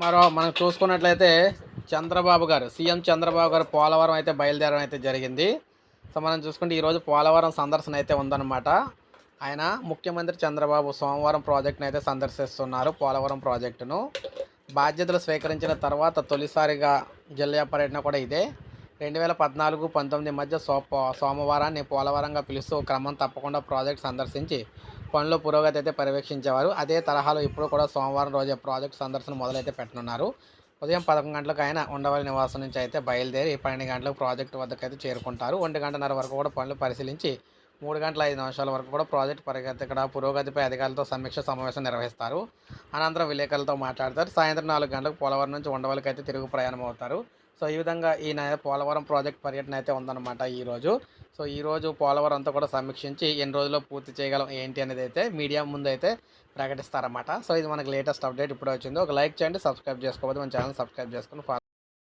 మరో మనం చూసుకున్నట్లయితే చంద్రబాబు గారు సీఎం చంద్రబాబు గారు పోలవరం అయితే బయలుదేరడం అయితే జరిగింది. సో మనం చూసుకుంటే ఈరోజు పోలవరం సందర్శన అయితే ఉందన్నమాట. ఆయన ముఖ్యమంత్రి చంద్రబాబు సోమవారం ప్రాజెక్టును అయితే సందర్శిస్తున్నారు పోలవరం ప్రాజెక్టును. బాధ్యతలు స్వీకరించిన తర్వాత తొలిసారిగా జిల్లా పర్యటన కూడా ఇదే. రెండు వేల పద్నాలుగు పంతొమ్మిది మధ్య సో సోమవారాన్ని పోలవరంగా పిలుస్తూ క్రమం తప్పకుండా ప్రాజెక్ట్ సందర్శించి పనుల పురోగతి అయితే పర్యవేక్షించేవారు. అదే తరహాలో ఇప్పుడు కూడా సోమవారం రోజే ప్రాజెక్ట్ సందర్శన మొదలైతే పెట్టనున్నారు. ఉదయం పదకొండు గంటలకు ఆయన ఉండవల్లి నివాసం నుంచి అయితే బయలుదేరి పన్నెండు గంటలకు ప్రాజెక్టు వద్దకు అయితే చేరుకుంటారు. ఒంటి గంటన్నర వరకు కూడా పనులు పరిశీలించి మూడు గంటల ఐదు నిమిషాల వరకు కూడా ప్రాజెక్ట్ పరిగెత్తి ఇక్కడ పురోగతిపై అధికారులతో సమీక్ష సమావేశం నిర్వహిస్తారు. అనంతరం విలేకరులతో మాట్లాడతారు. సాయంత్రం నాలుగు గంటలకు పోలవరం నుంచి ఉండవలకి అయితే తిరుగు ప్రయాణం అవుతారు సో ఈ విధంగా ఈ పోలవరం ప్రాజెక్ట్ పర్యటన అయితే ఉందన్నమాట ఈరోజు సో ఈరోజు పోలవరం అంతా కూడా సమీక్షించి ఎన్ని రోజుల్లో పూర్తి చేయగలం ఏంటి అనేది అయితే మీడియా ముందు అయితే ప్రకటిస్తారన్నమాట. సో ఇది మనకి లేటెస్ట్ అప్డేట్ ఇప్పుడు వచ్చింది. ఒక లైక్ చేయండి సబ్స్క్రైబ్ చేసుకోవద్దు మన ఛానల్ సబ్స్క్రైబ్ చేసుకుని